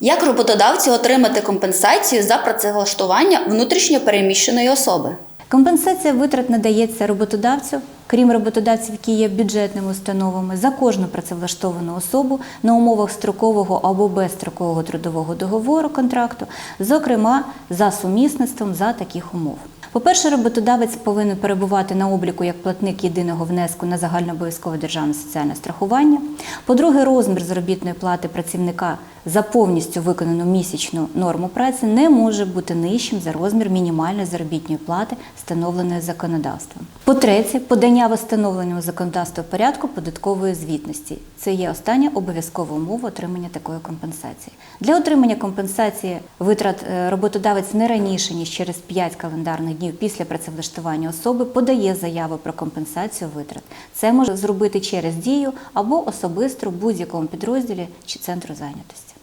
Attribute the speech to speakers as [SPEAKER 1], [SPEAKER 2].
[SPEAKER 1] Як роботодавці отримати компенсацію за працевлаштування внутрішньо переміщеної особи?
[SPEAKER 2] Компенсація витрат надається роботодавцю, крім роботодавців, які є бюджетними установами, за кожну працевлаштовану особу на умовах строкового або безстрокового трудового договору контракту, зокрема за сумісництвом за таких умов. По-перше, роботодавець повинен перебувати на обліку як платник єдиного внеску на загальнообов'язкове державне соціальне страхування. По-друге, розмір заробітної плати працівника за повністю виконану місячну норму праці не може бути нижчим за розмір мінімальної заробітної плати, встановленої законодавством. По-третє, подання в встановленому законодавством порядку податкової звітності. Це є остання обов'язкова умова отримання такої компенсації. Для отримання компенсації витрат е, роботодавець не раніше ніж через 5 календарних днів після працевлаштування особи подає заяву про компенсацію витрат. Це може зробити через дію або особисто в будь-якому підрозділі чи центру зайнятості.